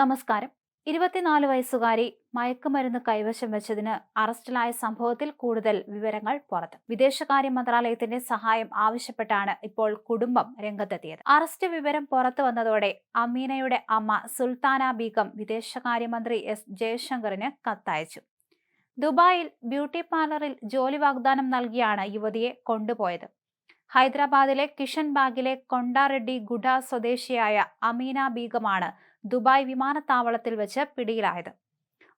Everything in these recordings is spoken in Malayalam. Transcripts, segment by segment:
നമസ്കാരം. ഇരുപത്തിനാല് വയസ്സുകാരി മയക്കുമരുന്ന് കൈവശം വെച്ചതിന് അറസ്റ്റിലായ സംഭവത്തിൽ കൂടുതൽ വിവരങ്ങൾ പുറത്ത്. വിദേശകാര്യ മന്ത്രാലയത്തിന്റെ സഹായം ആവശ്യപ്പെട്ടാണ് ഇപ്പോൾ കുടുംബം രംഗത്തെത്തിയത്. അറസ്റ്റ് വിവരം പുറത്തു വന്നതോടെ അമീനയുടെ അമ്മ സുൽത്താന ബീഗം വിദേശകാര്യമന്ത്രി എസ് ജയശങ്കറിന് കത്തയച്ചു. ദുബായിൽ ബ്യൂട്ടി പാർലറിൽ ജോലി വാഗ്ദാനം നൽകിയാണ് യുവതിയെ കൊണ്ടുപോയത്. ഹൈദരാബാദിലെ കിഷൻബാഗിലെ കൊണ്ടാറെഡ്ഡി ഗുഡ സ്വദേശിയായ അമീന ബീഗമാണ് ദുബായ് വിമാനത്താവളത്തിൽ വെച്ച് പിടിയിലായത്.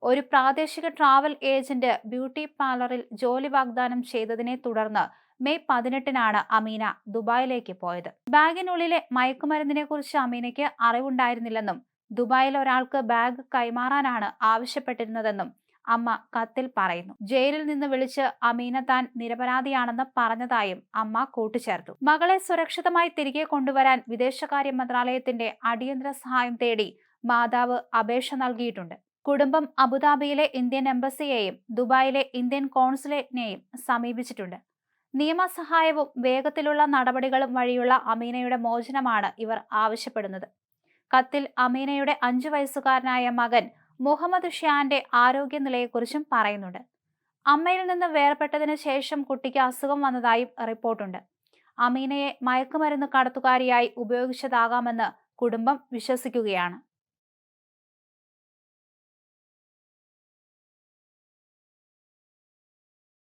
ഒരു പ്രാദേശിക ട്രാവൽ ഏജന്റ് ബ്യൂട്ടി പാർലറിൽ ജോലി വാഗ്ദാനം ചെയ്തതിനെ തുടർന്ന് മെയ് പതിനെട്ടിനാണ് അമീന ദുബായിലേക്ക് പോയത്. ബാഗിനുള്ളിലെ മയക്കുമരുന്നിനെ കുറിച്ച് അമീനയ്ക്ക് അറിവുണ്ടായിരുന്നില്ലെന്നും ദുബായിൽ ഒരാൾക്ക് ബാഗ് കൈമാറാനാണ് ആവശ്യപ്പെട്ടിരുന്നതെന്നും അമ്മ കത്തിൽ പറയുന്നു. ജയിലിൽ നിന്ന് വിളിച്ച് അമീന താൻ നിരപരാധിയാണെന്ന് പറഞ്ഞതായും അമ്മ കൂട്ടിച്ചേർത്തു മകളെ സുരക്ഷിതമായി തിരികെ കൊണ്ടുവരാൻ വിദേശകാര്യ മന്ത്രാലയത്തിന്റെ അടിയന്തര സഹായം തേടി മാതാവ് അപേക്ഷ നൽകിയിട്ടുണ്ട്. കുടുംബം അബുദാബിയിലെ ഇന്ത്യൻ എംബസിയെയും ദുബായിലെ ഇന്ത്യൻ കോൺസുലേറ്റിനെയും സമീപിച്ചിട്ടുണ്ട്. നിയമസഹായവും വേഗത്തിലുള്ള നടപടികളും വഴിയുള്ള അമീനയുടെ മോചനമാണ് ഇവർ ആവശ്യപ്പെടുന്നത്. കത്തിൽ അമീനയുടെ അഞ്ചു വയസ്സുകാരനായ മകൻ മുഹമ്മദ് ഷാന്റെ ആരോഗ്യനിലയെക്കുറിച്ചും പറയുന്നുണ്ട്. അമ്മയിൽ നിന്ന് വേർപെട്ടതിന് ശേഷം കുട്ടിക്ക് അസുഖം വന്നതായും റിപ്പോർട്ടുണ്ട്. അമീനയെ മയക്കുമരുന്ന് കടത്തുകാരിയായി ഉപയോഗിച്ചതാകാമെന്ന് കുടുംബം വിശ്വസിക്കുകയാണ്.